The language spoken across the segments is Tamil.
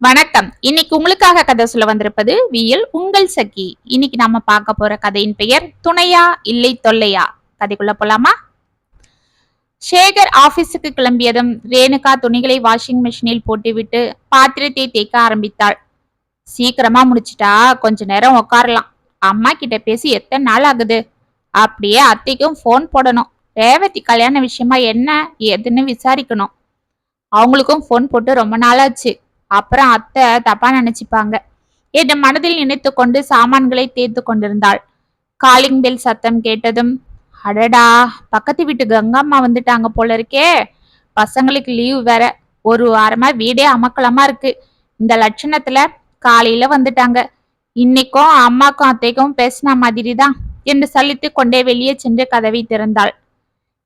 வணக்கம். இன்னைக்கு உங்களுக்காக கதை சொல்ல வந்திருப்பது வியல் உங்கள் சகி. இன்னைக்கு நாம பார்க்க போற கதையின் பெயர் துணையா இல்லை தொல்லையா? கதைக்குள்ள போலாமா? சேகர் ஆபீஸுக்கு கிளம்பியதும் ரேணுகா துணிகளை வாஷிங் மிஷினில் போட்டுவிட்டு பாத்திரத்தை தேய்க்க ஆரம்பித்தாள். சீக்கிரமா முடிச்சிட்டா கொஞ்ச நேரம் உட்காரலாம் அம்மா கிட்ட பேசி எத்தனை நாள் ஆகுது? அப்படியே அத்தைக்கும் ஃபோன் போடணும். ரேவதி கல்யாண விஷயமா என்ன ஏதுன்னு விசாரிக்கணும். அவங்களுக்கும் ஃபோன் போட்டு ரொம்ப நாளாச்சு. அப்புறம் அத்தை தப்பா நினைச்சுப்பாங்க. என்று மனதில் நினைத்து கொண்டு சாமான்களை தேர்த்து கொண்டிருந்தாள். காலிங் பெல் சத்தம் கேட்டதும் அடடா பக்கத்து வீட்டு கங்கம்மா வந்துட்டாங்க போல இருக்கே. பசங்களுக்கு லீவ் வேற. ஒரு வாரமா வீடே அமக்கலமா இருக்கு. இந்த லட்சணத்துல காலையில வந்துட்டாங்க. இன்னைக்கும் அம்மாக்கும் அத்தைக்கும் பேசின மாதிரி தான் என்று சலித்து கொண்டே வெளியே சென்று கதவை திறந்தாள்.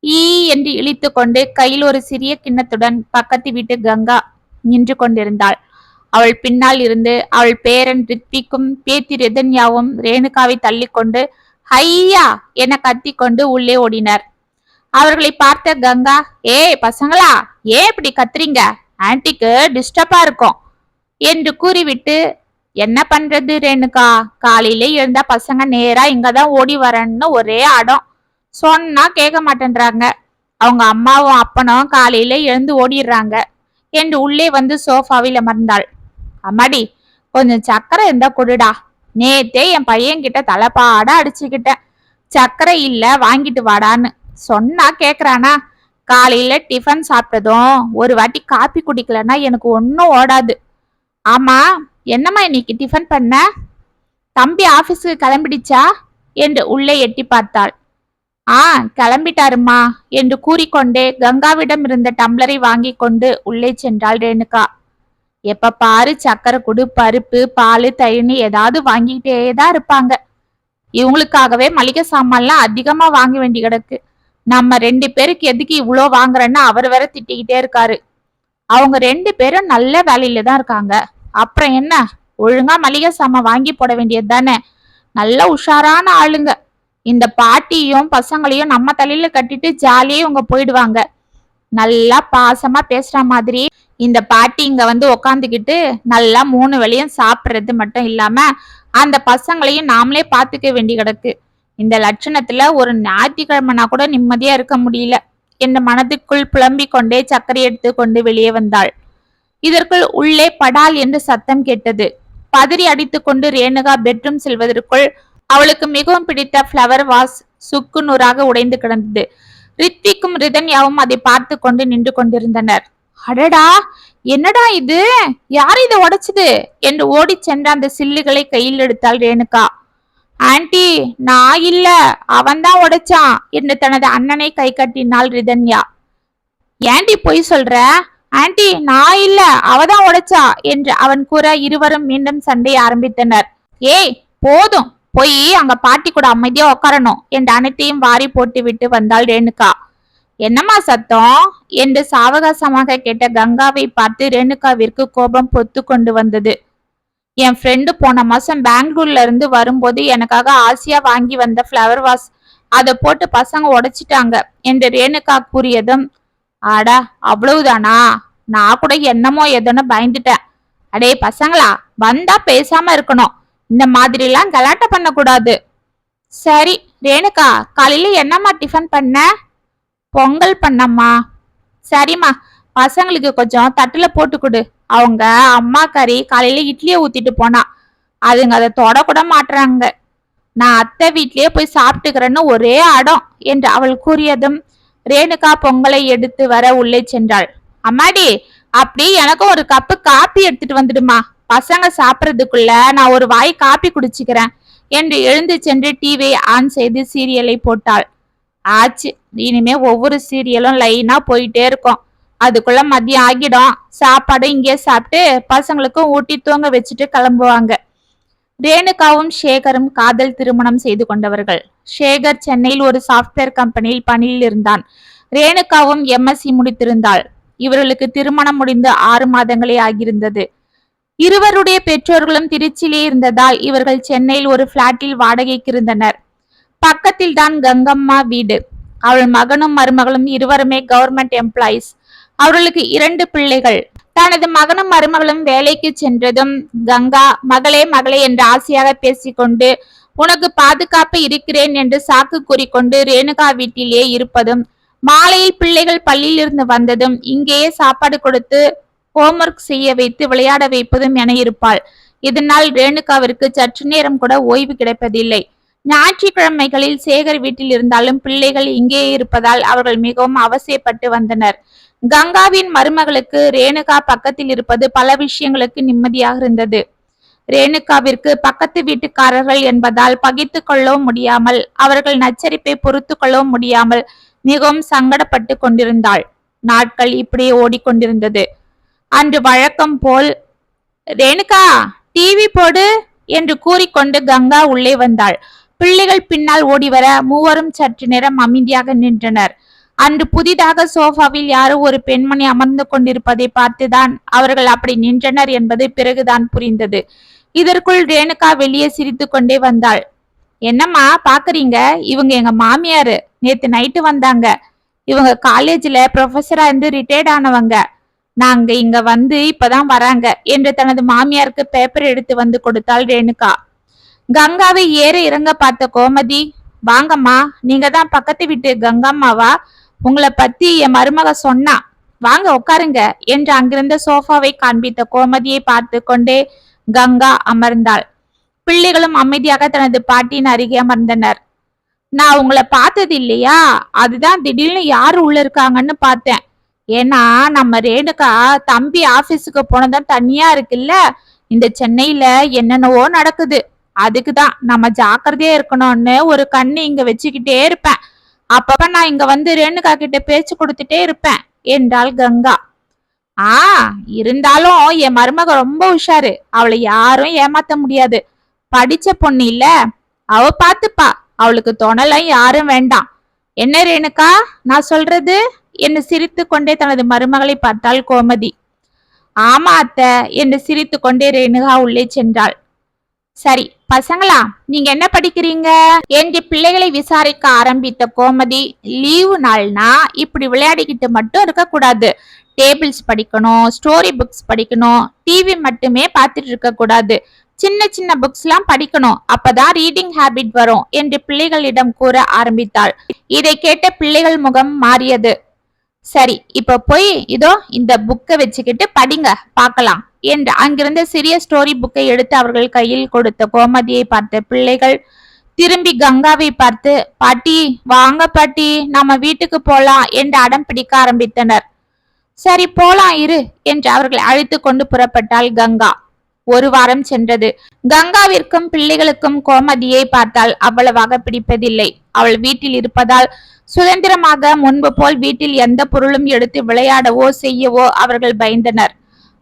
ஈ என்று இழித்து கொண்டு கையில் ஒரு சிறிய கிண்ணத்துடன் பக்கத்து வீட்டு கங்கா நின்று கொண்டிருந்தாள் அவள் பின்னால் இருந்து அவள் பேரன் ரித்விக்கும் பேத்தி ரிதன்யாவும் ரேணுகாவை தள்ளிக்கொண்டு ஹையா என கத்திக்கொண்டு உள்ளே ஓடினர். அவர்களை பார்த்த கங்கா ஏய் பசங்களா ஏன் இப்படி கத்துறீங்க? ஆன்டிக்கு டிஸ்டர்பா இருக்கும். என்று கூறிவிட்டு என்ன பண்றது ரேணுகா? காலையில எழுந்தா பசங்க நேரா இங்கதான் ஓடி வரேன்னு ஒரே அடம். சொன்னா கேட்க மாட்டேன்றாங்க. அவங்க அம்மாவும் அப்பனும் காலையில எழுந்து ஓடிடுறாங்க. என்று உள்ளே வந்து சோஃபாவில் அமர்ந்தாள். அம்மாடி கொஞ்சம் சக்கரை இருந்தா கொடுடா. நேத்தே என் பையன் கிட்ட தலைப்பாடா அடிச்சுக்கிட்டேன். சக்கரை இல்ல வாங்கிட்டு வாடான்னு. சொன்னா கேக்குறானா? காலையில டிஃபன் சாப்பிட்டதும் ஒரு வாட்டி காப்பி குடிக்கலன்னா எனக்கு ஒன்றும் ஓடாது. ஆமா என்னம்மா இன்னைக்கு டிஃபன் பண்ண? தம்பி ஆபீஸுக்கு கிளம்பிடுச்சா? என்று உள்ளே எட்டி பார்த்தாள். ஆ கிளம்பிட்டாருமா என்று கூறிக்கொண்டே கங்காவிடம் இருந்த டம்ளரை வாங்கி கொண்டு உள்ளே சென்றாள் ரேணுகா. எப்ப பாரு சக்கரை குடு பருப்பு பால் தயிர்னு ஏதாவது வாங்கிக்கிட்டே தான் இருப்பாங்க. இவங்களுக்காகவே மளிகை சாமான்லாம் அதிகமா வாங்க வேண்டி கிடக்கு. நம்ம ரெண்டு பேருக்கு எதுக்கு இவ்வளோ வாங்குறேன்னு அவர் வேற திட்டிக்கிட்டே இருக்காரு. அவங்க ரெண்டு பேரும் நல்ல வேலையில தான் இருக்காங்க. அப்புறம் என்ன? ஒழுங்கா மளிகை சாமான் வாங்கி போட வேண்டியது தானே நல்ல உஷாரான ஆளுங்க. இந்த பாட்டியும் பசங்களையும் நம்ம தலையில கட்டிட்டு ஜாலியே இவங்க போயிடுவாங்க. நல்லா பாசமா பேசுற மாதிரி இந்த பாட்டி இங்க வந்து உக்காந்துக்கிட்டு நல்லா மூணு வேளையும் சாப்பிடுறது மட்டும் இல்லாம அந்த பசங்களையும் நாமளே பாத்துக்க வேண்டி கிடக்கு. இந்த லட்சணத்துல ஒரு ஞாயிற்றுக்கிழமைனா கூட நிம்மதியா இருக்க முடியல. என் மனதுக்குள் புலம்பிக் கொண்டே சர்க்கரை எடுத்து கொண்டு வெளியே வந்தாள். இதற்குள் உள்ளே படால் என்று சத்தம் கேட்டது. பதறி அடித்துக்கொண்டு ரேணுகா பெட்ரூம் செல்வதற்குள் அவளுக்கு மிகவும் பிடித்த ஃப்ளவர் வாஸ் சுக்கு நூறாக உடைந்து கிடந்தது. ரித்திக்கும் ரிதன்யாவும் அதை பார்த்து கொண்டு நின்று கொண்டிருந்தனர். அடடா என்னடா இது? யார் இதை உடைச்சது? என்று ஓடிச் சென்ற அந்த சில்லுகளை கையில் எடுத்தாள் ரேணுகா. ஆண்டி நான் இல்ல அவன்தான் உடைச்சான் என்று தனது அண்ணனை கை கட்டினாள் ரிதன்யா. ஏண்டி பொய் சொல்ற? ஆண்டி நான் இல்ல அவதான் உடைச்சா என்று அவன் கூற இருவரும் மீண்டும் சண்டை ஆரம்பித்தனர். ஏய் போதும். போய் அங்க பாட்டி கூட அமைதியா உட்காரணும் என்று அனைத்தையும் வாரி போட்டு விட்டு வந்தாள் ரேணுகா. என்னம்மா சத்தம்? என்று சாவகாசமாக கேட்ட கங்காவை பார்த்து ரேணுகாவிற்கு கோபம் பொத்து கொண்டு வந்தது. என் ஃப்ரெண்டு போன மாசம் பெங்களூர்ல இருந்து வரும்போது எனக்காக ஆசையா வாங்கி வந்த ஃப்ளவர் வாஸ் அதை போட்டு பசங்க உடைச்சிட்டாங்க என்று ரேணுகா கூறியதும் ஆடா அவ்வளவுதானா? நான் கூட என்னமோ எதனோ பயந்துட்டேன். அடே பசங்களா வந்தா பேசாம இருக்கணும். இந்த மாதிரிலாம் கலாட்டை பண்ணக்கூடாது. சரி ரேணுகா காலையில என்னம்மா டிஃபன் பண்ண? பொங்கல் பண்ணம்மா. சரிம்மா பசங்களுக்கு கொஞ்சம் தட்டுல போட்டு கொடு. அவங்க அம்மா கறி காலையில இட்லியை ஊத்திட்டு போனா அதுங்க அதை தொடக்கூட மாட்டுறாங்க நான் அத்தை வீட்லயே போய் சாப்பிட்டுக்கிறேன்னு ஒரே அடம் என்று அவள் கூறியதும் ரேணுகா பொங்கலை எடுத்து வர உள்ளே சென்றாள். அம்மாடி அப்படி எனக்கும் ஒரு கப்பு காப்பி எடுத்துட்டு வந்துடுமா? பசங்க சாப்பிட்றதுக்குள்ள நான் ஒரு வாய் காப்பி குடிச்சுக்கிறேன் என்று எழுந்து சென்று டிவியை ஆன் செய்து சீரியலை போட்டாள். ஆச்சு இனிமே ஒவ்வொரு சீரியலும் லைனா போயிட்டே இருக்கும். அதுக்குள்ள மதியம் ஆகிடும். சாப்பாடு இங்கே சாப்பிட்டு பசங்களுக்கும் ஊட்டி தூங்க வச்சுட்டு கிளம்புவாங்க. ரேணுகாவும் சேகரும் காதல் திருமணம் செய்து கொண்டவர்கள். சேகர் சென்னையில் ஒரு சாஃப்ட்வேர் கம்பெனியில் பணியில் இருந்தான். ரேணுகாவும் எம்எஸ்சி முடித்திருந்தாள். இவர்களுக்கு திருமணம் முடிந்து ஆறு மாதங்களே ஆகியிருந்தது. இருவருடைய பெற்றோர்களும் திருச்சியிலே இருந்ததால் இவர்கள் சென்னையில் ஒரு பிளாட்டில் வாடகைக்கு இருந்தனர். பக்கத்தில் தான் கங்கம்மா வீடு. அவள் மகனும் மருமகளும் இருவருமே கவர்மெண்ட் எம்ப்ளாயிஸ் அவர்களுக்கு இரண்டு பிள்ளைகள். தனது மகனும் மருமகளும் வேலைக்கு சென்றதும் கங்கா மகளே மகளே என்று ஆசையாக பேசிக்கொண்டு உனக்கு பாதுகாப்பு இருக்கிறேன் என்று சாக்கு கூறிக்கொண்டு ரேணுகா வீட்டிலேயே இருப்பதும் மாலையில் பிள்ளைகள் பள்ளியிலிருந்து வந்ததும் இங்கேயே சாப்பாடு கொடுத்து ஹோம்ஒர்க் செய்ய வைத்து விளையாட வைப்பதும் என இருப்பாள். இதனால் ரேணுகாவிற்கு சற்று நேரம் கூட ஓய்வு கிடைப்பதில்லை. ஞாயிற்றுக்கிழமைகளில் சேகர் வீட்டில் இருந்தாலும் பிள்ளைகள் இங்கே இருப்பதால் அவர்கள் மிகவும் அவசியப்பட்டு வந்தனர். கங்காவின் மருமகளுக்கு ரேணுகா பக்கத்தில் இருப்பது பல விஷயங்களுக்கு நிம்மதியாக இருந்தது. ரேணுகாவிற்கு பக்கத்து வீட்டுக்காரர்கள் என்பதால் பகித்து கொள்ளவும் முடியாமல் அவர்கள் நச்சரிப்பை பொறுத்து கொள்ளவும் முடியாமல் மிகவும் சங்கடப்பட்டு கொண்டிருந்தாள். நாட்கள் இப்படியே ஓடிக்கொண்டிருந்தது. அன்று வழக்கம் போல் ரேணுகா டிவி போடு என்று கூறிக்கொண்டு கங்கா உள்ளே வந்தாள். பிள்ளைகள் பின்னால் ஓடிவர மூவரும் சற்று நேரம் அமைதியாக நின்றனர். அன்று புதிதாக சோஃபாவில் யாரோ ஒரு பெண்மணி அமர்ந்து கொண்டிருப்பதை பார்த்துதான் அவர்கள் அப்படி நின்றனர் என்பது பிறகுதான் புரிந்தது. இதற்குள் ரேணுகா வெளியே சிரித்து கொண்டே வந்தாள். என்னம்மா பாக்குறீங்க? இவங்க எங்க மாமியாரு. நேத்து நைட்டு வந்தாங்க. இவங்க காலேஜ்ல ப்ரொஃபஸரா இருந்து ரிட்டையர்ட் ஆனவங்க. நாங்க இங்க வந்து இப்பதான் வராங்க என்று தனது மாமியாருக்கு பேப்பர் எடுத்து வந்து கொடுத்தாள் ரேணுகா. கங்காவை ஏற இறங்க பார்த்த கோமதி வாங்கம்மா நீங்க தான் பக்கத்து வீட்டு கங்கம்மாவா? உங்களை பத்தி என் மருமக சொன்னா வாங்க உட்காருங்க என்று அங்கிருந்த சோஃபாவை காண்பித்த கோமதியை பார்த்து கொண்டே கங்கா அமர்ந்தாள். பிள்ளைகளும் அமைதியாக தனது பாட்டியின் அருகே அமர்ந்தனர். நான் உங்களை பார்த்தது இல்லையா அதுதான் திடீர்னு யாரு உள்ள இருக்காங்கன்னு பார்த்தேன். ஏன்னா நம்ம ரேணுகா தம்பி ஆபீஸுக்கு போனதான் தனியா இருக்குல்ல? இந்த சென்னையில என்னென்னவோ நடக்குது. அதுக்குதான் நம்ம ஜாக்கிரதையா இருக்கணும்னு ஒரு கண்ணு இங்க வச்சுக்கிட்டே இருப்பேன். அப்பப்ப நான் இங்க வந்து ரேணுகா கிட்ட பேச்சு கொடுத்துட்டே இருப்பேன். என்றாள் கங்கா. ஆ இருந்தாலும் என் மருமக ரொம்ப உஷாரு. அவளை யாரும் ஏமாத்த முடியாது. படிச்ச பொண்ணு இல்ல. அவ பாத்துப்பா. அவளுக்கு துணலாம் யாரும் வேண்டாம். என்ன ரேணுகா நான் சொல்றது? என்று சிரித்து கொண்டே தனது மருமகளை பார்த்தாள் கோமதி. ஆமா அத்தை என்று சிரித்து கொண்டே ரேணுகா உள்ளே சென்றாள். சரி பசங்களா நீங்க என்ன படிக்கிறீங்க? என்று பிள்ளைகளை விசாரிக்க ஆரம்பித்த கோமதி லீவு நாள்னா இப்படி விளையாடிக்கிட்டு மட்டும் இருக்க கூடாது டேபிள்ஸ் படிக்கணும் ஸ்டோரி புக்ஸ் படிக்கணும் டிவி மட்டுமே பார்த்துட்டு இருக்க கூடாது சின்ன சின்ன புக்ஸ்லாம் படிக்கணும் அப்பதான் ரீடிங் ஹாபிட் வரும் என்று பிள்ளைகளிடம் கூற ஆரம்பித்தாள். இதை கேட்ட பிள்ளைகள் முகம் மாறியது. சரி இப்ப போய் இதோ இந்த புக்கை வச்சுக்கிட்டு படிங்க பார்க்கலாம். என்று அங்கிருந்த சிறிய ஸ்டோரி புக்கை எடுத்து அவர்கள் கையில் கொடுத்த கோமதியை பார்த்த பிள்ளைகள் திரும்பி கங்காவை பார்த்து பாட்டி வாங்க பாட்டி நம்ம வீட்டுக்கு போலாம் என்று அடம் பிடிக்க ஆரம்பித்தனர். சரி போலாம் இரு என்று அவர்களை அழைத்து கொண்டு புறப்பட்டாள் கங்கா. ஒரு வாரம் சென்றது. கங்காவிற்கும் பிள்ளைகளுக்கும் கோமதியை பார்த்தால் அவ்வளவாக பிடிப்பதில்லை. அவள் வீட்டில் இருப்பதால் சுதந்திரமாக முன்பு போல் வீட்டில் எந்த பொருளும் எடுத்து விளையாடவோ செய்யவோ அவர்கள் பயந்தனர்.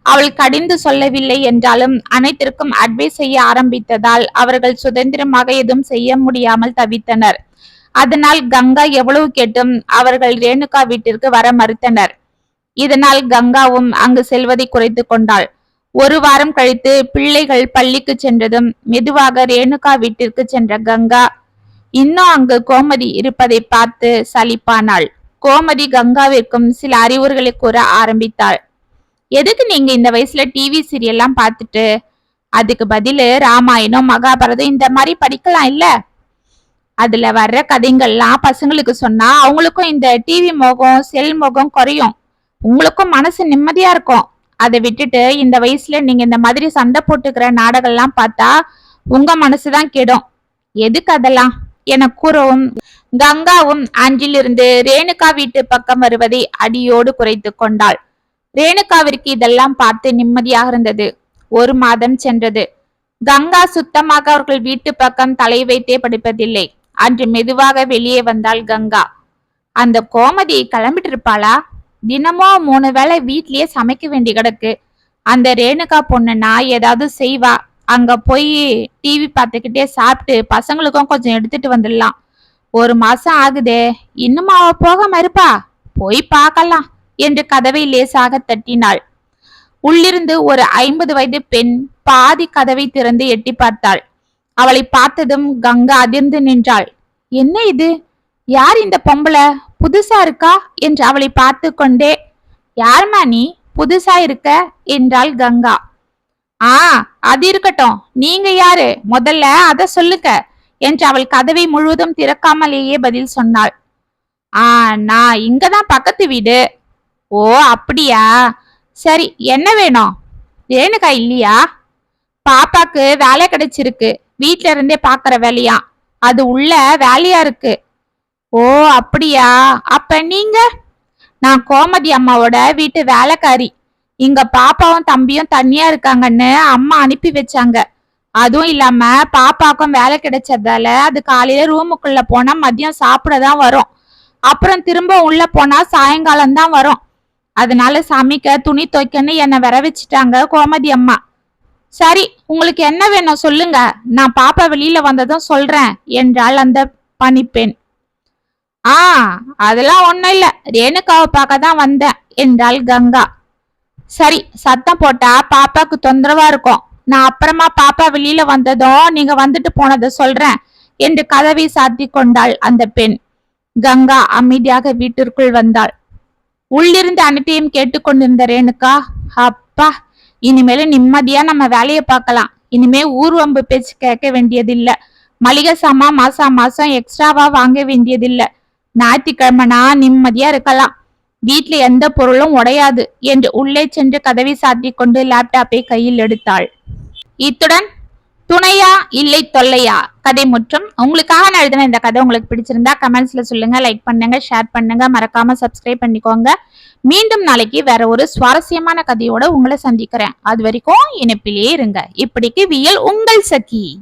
அவள் கடிந்து சொல்லவில்லை என்றாலும் அனைத்திற்கும் அட்வைஸ் செய்ய ஆரம்பித்ததால் அவர்கள் சுதந்திரமாக எதுவும் செய்ய முடியாமல் தவித்தனர். அதனால் கங்கா எவ்வளவு கேட்டும் அவர்கள் ரேணுகா வீட்டிற்கு வர மறுத்தனர். இதனால் கங்காவும் அங்கு செல்வதை குறைத்து கொண்டாள். ஒரு வாரம் கழித்து பிள்ளைகள் பள்ளிக்கு சென்றதும் மெதுவாக ரேணுகா வீட்டிற்கு சென்ற கங்கா. இன்னும் அங்கு கோமதி இருப்பதை பார்த்து சலிப்பானாள். கோமதி கங்காவிற்கும் சில அறிவுரைகளை கூற ஆரம்பித்தாள். எதுக்கு நீங்க இந்த வயசுல டிவி சீரியல்லாம் பார்த்துட்டு? அதுக்கு பதிலு ராமாயணம் மகாபாரதம் இந்த மாதிரி படிக்கலாம் இல்ல? அதுல வர்ற கதைங்கள்லாம் பசங்களுக்கு சொன்னா அவங்களுக்கும் இந்த டிவி மோகம் செல் மோகம் குறையும். உங்களுக்கும் மனசு நிம்மதியா இருக்கும். அதை விட்டுட்டு இந்த வயசுல நீங்க இந்த மாதிரி சண்டை போட்டுக்கிற நாடகம்லாம் பார்த்தா உங்க மனசுதான் கெடும். எதுக்கு அதெல்லாம்? என கூறவும் கங்காவும் அன்றிலிருந்து ரேணுகா வீட்டு பக்கம் வருவதை அடியோடு குறைத்து கொண்டாள். ரேணுகாவிற்கு இதெல்லாம் பார்த்து நிம்மதியாக இருந்தது. ஒரு மாதம் சென்றது. கங்கா சுத்தமாக அவர்கள் வீட்டு பக்கம் தலை வைத்தே படிப்பதில்லை. அன்று மெதுவாக வெளியே வந்தாள் கங்கா. அந்த கோமதி கிளம்பிட்டு இருப்பாளா தினமும் மூணு வேளை வீட்லயே சமைக்க வேண்டி கிடக்கு. அந்த ரேணுகா பொண்ணுனா ஏதாவது செய்வா. அங்க போய் டிவி பார்த்துக்கிட்டே சாப்பிட்டு பசங்களுக்கும் கொஞ்சம் எடுத்துட்டு வந்துடலாம். ஒரு மாசம் ஆகுதே. இன்னும் அவ போகாம இருப்பா. போய் பார்க்கலாம் என்று கதவை லேசாக தட்டினாள். உள்ளிருந்து ஒரு ஐம்பது வயது பெண் பாதி கதவை திறந்து எட்டி பார்த்தாள். அவளை பார்த்ததும் கங்கா அதிர்ந்து நின்றாள். என்ன இது? யார் இந்த பொம்பளை? புதுசா இருக்கா என்று அவளை பார்த்து கொண்டே யார்மா நீ? புதுசா இருக்க? என்றாள் கங்கா. ஆ அது இருக்கட்டும். நீங்க யாரு? முதல்ல அத சொல்லுங்க என்று அவள் கதவை முழுவதும் திறக்காமலேயே பதில் சொன்னாள். ஆ நான் இங்கதான் பக்கத்து வீடு. ஓ அப்படியா? சரி என்ன வேணும்? ரேணுகா இல்லையா? பாப்பாக்கு வேலை கிடைச்சிருக்கு. வீட்ல இருந்தே பாக்குற வேலையா அது உள்ள வேலையா இருக்கு. ஓ அப்படியா? அப்ப நீங்க? நான் கோமதி அம்மாவோட வீட்டு வேலைக்காரி. இங்க பாப்பாவும் தம்பியும் தனியா இருக்காங்கன்னு அம்மா அனுப்பி வச்சாங்க. அதுவும் இல்லாம பாப்பாக்கும் வேலை கிடைச்சதால அது காலையில ரூமுக்குள்ள போனா மதியம் சாப்பிட தான் வரும். அப்புறம் திரும்ப உள்ள போனா சாயங்காலம் தான் வரும். அதனால சமைக்க துணி துவைக்கன்னு என்னை வர வச்சுட்டாங்க கோமதி அம்மா. சரி உங்களுக்கு என்ன வேணும் சொல்லுங்க. நான் பாப்பா வெளியில வந்ததும் சொல்றேன் என்றாள் அந்த பணிப்பெண். ஆ அதெல்லாம் ஒண்ணும் இல்லை. ரேணுகாவை பார்க்க தான் வந்தேன் என்றாள் கங்கா. சரி சத்தம் போட்டா பாப்பாக்கு தொந்தரவா இருக்கும். நான் அப்புறமா பாப்பா வெளியில வந்ததும் நீங்க வந்துட்டு போனதை சொல்றேன் என்று கதவை சாத்தி கொண்டாள் அந்த பெண். கங்கா அமைதியாக வீட்டிற்குள் வந்தாள். உள்ளிருந்து அனைத்தையும் கேட்டுக்கொண்டிருந்த ரேணுகா அப்பா இனிமேல நிம்மதியா நம்ம வேலையை பார்க்கலாம். இனிமே ஊர்வம்பு பேச்சு கேட்க வேண்டியதில்லை. மளிகை சாமான் மாசா மாசம் எக்ஸ்ட்ராவா வாங்க வேண்டியதில்லை. ஞாயிற்றுக்கிழமைனா நிம்மதியா இருக்கலாம். வீட்ல எந்த பொருளும் உடையாது என்று உள்ளே சென்று கதவை சாத்திக் கொண்டு லேப்டாப்பை கையில் எடுத்தாள். இத்துடன் துணையா இல்லை தொல்லையா? கதை முற்றும். உங்களுக்காக நான் எழுதின இந்த கதை உங்களுக்கு பிடிச்சிருந்தா கமெண்ட்ஸ்ல சொல்லுங்க லைக் பண்ணுங்க ஷேர் பண்ணுங்க. மறக்காம சப்ஸ்கிரைப் பண்ணிக்கோங்க. மீண்டும் நாளைக்கு வேற ஒரு சுவாரஸ்யமான கதையோட உங்களை சந்திக்கிறேன். அது வரைக்கும் இணைப்பிலே இருங்க. இப்படிக்கு வியல் உங்கள் சகி.